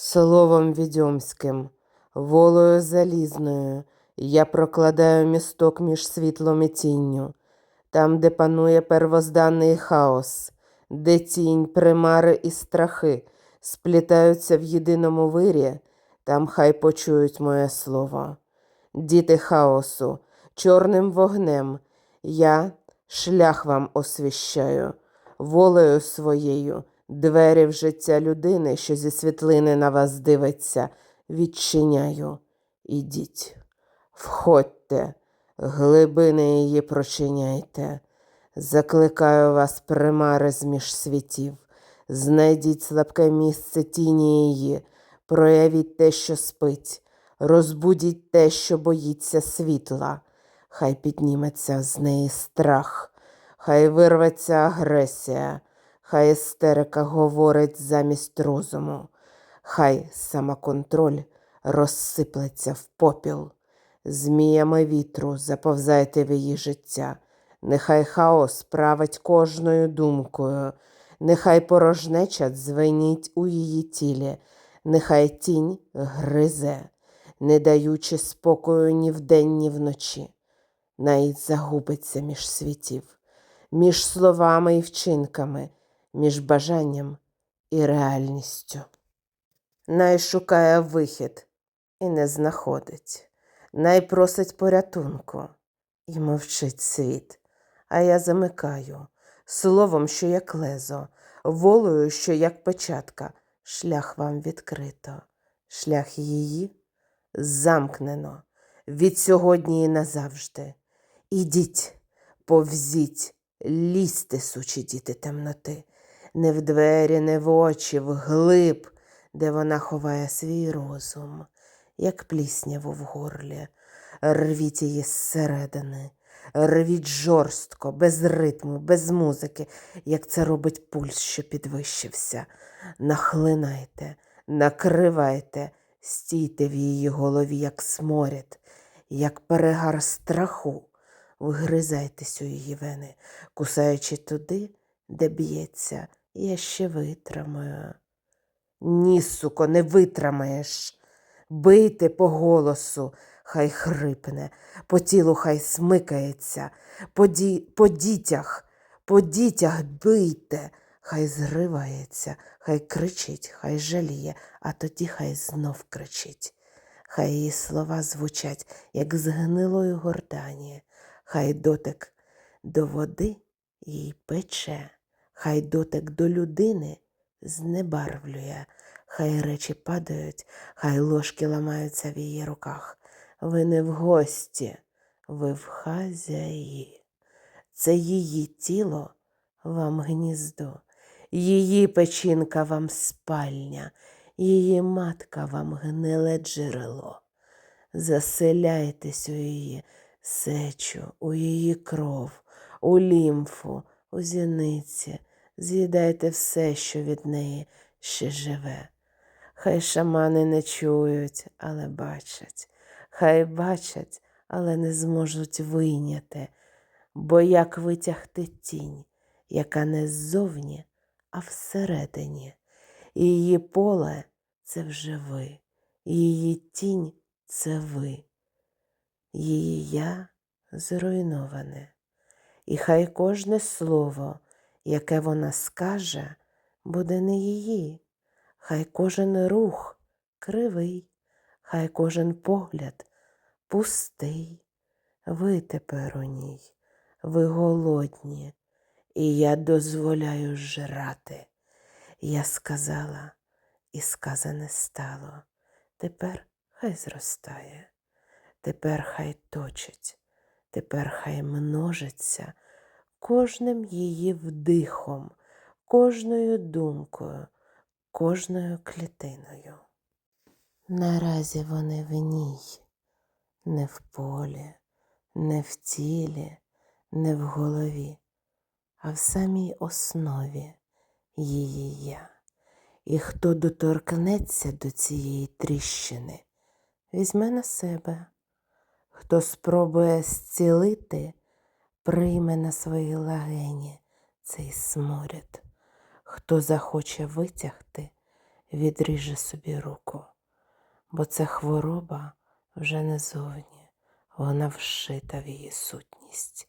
Словом відьомським, волею залізною я прокладаю місток між світлом і тінню, там, де панує первозданний хаос, де тінь, примари і страхи сплітаються в єдиному вирі, там хай почують моє слово. Діти хаосу, чорним вогнем, я шлях вам освіщаю, волею своєю, двері в життя людини, що зі світлини на вас дивиться, відчиняю. Ідіть, входьте, глибини її прочиняйте. Закликаю вас, примари з між світів, знайдіть слабке місце тіні її, проявіть те, що спить, розбудіть те, що боїться світла. Хай підніметься з неї страх, хай вирветься агресія, хай істерика говорить замість розуму, хай самоконтроль розсиплеться в попіл. Зміями вітру заповзайте в її життя, нехай хаос править кожною думкою, нехай порожнеча дзвеніть у її тілі, нехай тінь гризе, не даючи спокою ні вдень, ні вночі. Навіть загубиться між світів, між словами і вчинками, між бажанням і реальністю. Най шукає вихід і не знаходить, най просить порятунку і мовчить світ, а я замикаю словом, що як лезо, волею, що як печатка, шлях вам відкрито, шлях її замкнено від сьогодні і назавжди. Ідіть, повзіть, лізьте, сучі діти темноти, не в двері, не в очі, в глиб, де вона ховає свій розум, як плісняву в горлі. Рвіть її зсередини, рвіть жорстко, без ритму, без музики, як це робить пульс, що підвищився. Нахлинайте, накривайте, стійте в її голові, як сморід, як перегар страху. Вгризайтесь у її вени, кусаючи туди, де б'ється, я ще витримаю. Ні, суко, не витримаєш. Бийте по голосу, хай хрипне, по тілу хай смикається, по, ді... по дітях, по дітях бийте, хай зривається, хай кричить, хай жаліє, а тоді хай знов кричить. Хай її слова звучать, як з гнилої гордані, хай дотик до води їй пече, хай дотик до людини знебарвлює, хай речі падають, хай ложки ламаються в її руках. Ви не в гості, ви в хазяї. Це її тіло вам гніздо, її печінка вам спальня, її матка вам гниле джерело. Заселяйтесь у її сечу, у її кров, у лімфу, у зіниці, з'їдайте все, що від неї ще живе. Хай шамани не чують, але бачать, хай бачать, але не зможуть вийняти, бо як витягти тінь, яка не ззовні, а всередині. Її поле це вже ви, її тінь це ви, її я зруйноване. І хай кожне слово, яке вона скаже, буде не її, хай кожен рух кривий, хай кожен погляд пустий. Ви тепер у ній, ви голодні, і я дозволяю жрати. Я сказала, і сказане стало. Тепер хай зростає, тепер хай точить, тепер хай множиться кожним її вдихом, кожною думкою, кожною клітиною. Наразі вони в ній, не в полі, не в тілі, не в голові, а в самій основі її я. І хто доторкнеться до цієї тріщини, візьме на себе, хто спробує зцілити, прийме на свої лагені цей сморід, хто захоче витягти, відріже собі руку, бо це хвороба вже не зовні, вона вшита в її сутність.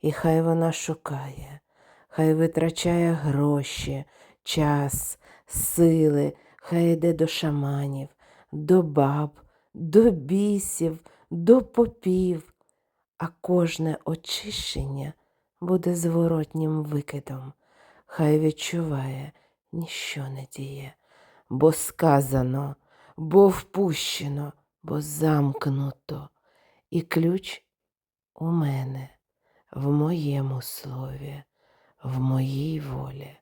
І хай вона шукає, хай витрачає гроші, час, сили, хай йде до шаманів, до баб, до бісів, до попів, а кожне очищення буде зворотнім викидом. Хай відчуває, ніщо не діє, бо сказано, бо впущено, бо замкнуто, і ключ у мене, в моєму слові, в моїй волі,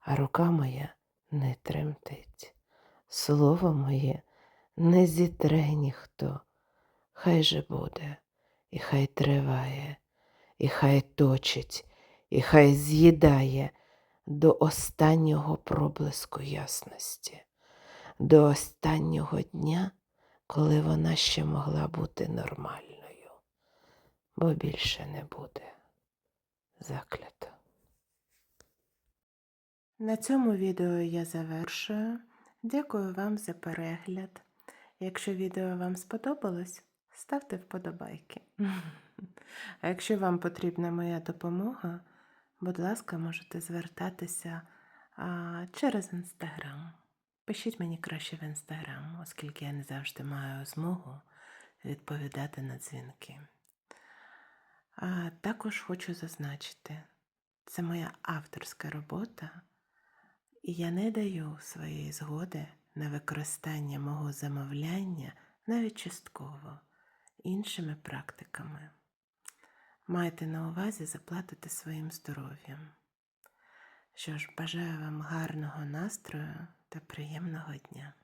а рука моя не тремтить. Слово моє не зітре ніхто, хай же буде, і хай триває, і хай точить, і хай з'їдає до останнього проблиску ясності, до останнього дня, коли вона ще могла бути нормальною, бо більше не буде заклято. На цьому відео я завершую. Дякую вам за перегляд. Якщо відео вам сподобалось, ставте вподобайки. А якщо вам потрібна моя допомога, будь ласка, можете звертатися через інстаграм. Пишіть мені краще в інстаграм, оскільки я не завжди маю змогу відповідати на дзвінки. А також хочу зазначити, це моя авторська робота, і я не даю своєї згоди на використання мого замовляння навіть частково іншими практиками. Майте на увазі заплатити своїм здоров'ям. Що ж, бажаю вам гарного настрою та приємного дня.